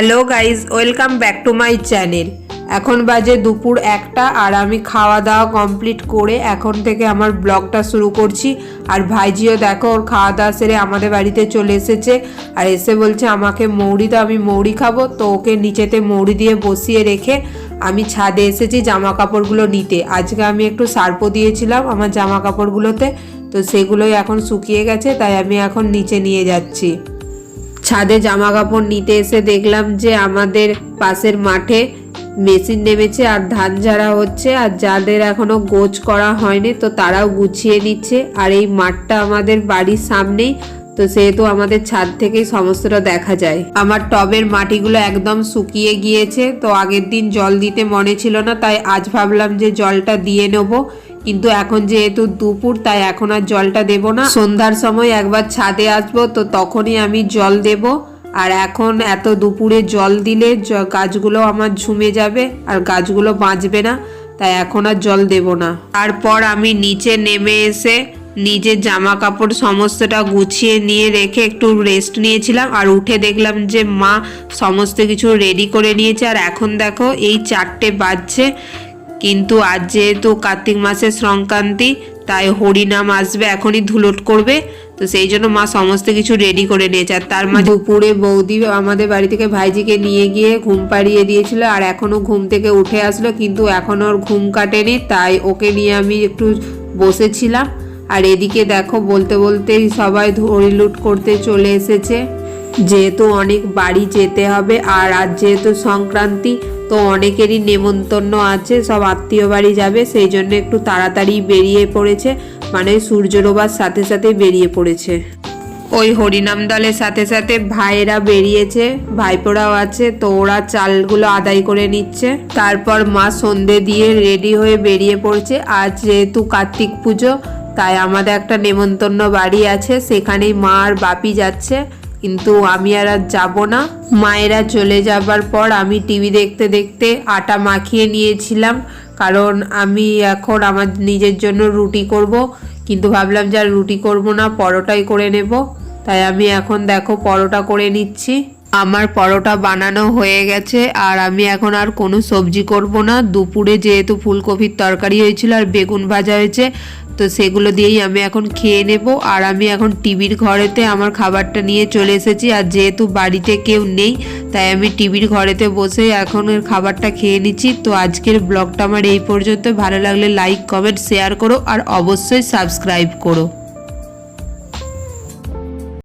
Hello guys welcome back to my channel. এখন বাজে দুপুর একটা আর আমি খাওয়া দাওয়া কমপ্লিট করে এখন থেকে আমার ব্লগটা শুরু করছি। আর ভাইজিও দেখো, ওর খাওয়া দাওয়া সেরে আমাদের বাড়িতে চলে এসেছে। আর এসে বলছে, আমাকে মৌরি তো আমি মৌরি খাব। তো ওকে নিচেতে মৌরি দিয়ে বসিয়ে রেখে আমি ছাদে এসেছি জামা কাপড়গুলো নিতে। আজকে আমি একটু সার্পো দিয়েছিলাম আমার জামা কাপড়গুলোতে তো সেগুলোই এখন শুকিয়ে গেছে, তাই আমি এখন নিচে নিয়ে যাচ্ছি। ছাদে জামা কাপড় নিতে এসে দেখলাম যে আমাদের পাশের মাঠে মেশিন নেমেছে আর ধান ঝাড়া হচ্ছে আর যাদের এখনও গোছ করা হয়নি তো তারাও গুছিয়ে নিচ্ছে আর এই মাঠটা আমাদের বাড়ির সামনেই। তো সেহেতু আমাদের ছাদ থেকেই সমস্তটা দেখা যায়। আমার টবের মাটিগুলো একদম শুকিয়ে গিয়েছে তো আগের দিন জল দিতে মনে ছিল না, তাই আজ ভাবলাম যে জলটা দিয়ে নেব। কিন্তু এখন যেহেতু দুপুর, তাই এখন আর জলটা দেব না। সন্ধ্যার সময় একবার ছাদে আসব, তো তখনই আমি জল দেব। আর এখন এত দুপুরে জল দিলে গাছগুলো আমার ঝুমে যাবে আর গাছগুলো বাঁচবে না, তাই এখন আর জল দেব না। তারপর আমি নিচে নেমে এসে নিজের জামা কাপড় সমস্তটা গুছিয়ে নিয়ে রেখে একটু রেস্ট নিয়েছিলাম আর উঠে দেখলাম যে মা সমস্ত কিছু রেডি করে নিয়েছে। আর এখন দেখো, এই চারটে বাজছে। কিন্তু আজ যেহেতু কার্তিক মাসের সংক্রান্তি, তাই হরিনাম আসবে, এখনই ধুলোট করবে। তো সেই জন্য মা সমস্ত কিছু রেডি করে নিয়েছে। আর তার মাঝে দুপুরে বৌদি আমাদের বাড়ি থেকে ভাইজিকে নিয়ে গিয়ে ঘুম পাড়িয়ে দিয়েছিল, আর এখনও ঘুম থেকে উঠে আসলো, কিন্তু এখনও ওর ঘুম কাটেনি, তাই ওকে নিয়ে আমি একটু বসেছিলাম। আর এদিকে দেখো, বলতে বলতেই সবাই হরিলুট করতে চলে এসেছে। যেহেতু অনেক বাড়ি যেতে হবে আর আজ যেহেতু সংক্রান্তি, তো অনেকেরই নেমন্তন্ন আছে, সব আত্মীয় বাড়ি যাবে, সেই জন্য একটু তাড়াতাড়ি বেরিয়ে পড়েছে মানে সূর্য ডোবার সাথে সাথে বেরিয়ে পড়েছে। ওই হরিনাম দলের সাথে সাথে ভাইয়েরা বেরিয়েছে, ভাইপোরাও আছে, তো ওরা চালগুলো আদায় করে নিচ্ছে। তারপর মা সন্ধে দিয়ে রেডি হয়ে বেরিয়ে পড়ছে, আজ যেহেতু কার্তিক পুজো, তাই আমাদের একটা নেমন্তন্ন বাড়ি আছে, সেখানেই মা আর বাপি যাচ্ছে। কিন্তু আমি আর আর যাব না। মায়েরা চলে যাবার পর আমি টিভি দেখতে দেখতে আটা মাখিয়ে নিয়েছিলাম। কারণ আমি এখন আমার নিজের জন্য রুটি করব। কিন্তু ভাবলাম যে আর রুটি করব না, পরোটাই করে নেব। তাই আমি এখন দেখো পরোটা করে নিচ্ছি। আমার পরোটা বানানো হয়ে গেছে আর আমি এখন আর কোনো সবজি করব না। দুপুরে যেহেতু ফুলকপির তরকারি হয়েছিল আর বেগুন ভাজা হয়েছে, তো সেগুলো দিয়েই আমি এখন খেয়ে নেব। আর আমি এখন টিভির ঘরেতে আমার খাবারটা নিয়ে চলে এসেছি আর যেহেতু বাড়িতে কেউ নেই, তাই আমি টিভির ঘরেতে বসে এখন খাবারটা খেয়ে নিচ্ছি। তো আজকের ব্লগটা আমার এই পর্যন্ত। ভালো লাগলে লাইক কমেন্ট শেয়ার করো আর অবশ্যই সাবস্ক্রাইব করো।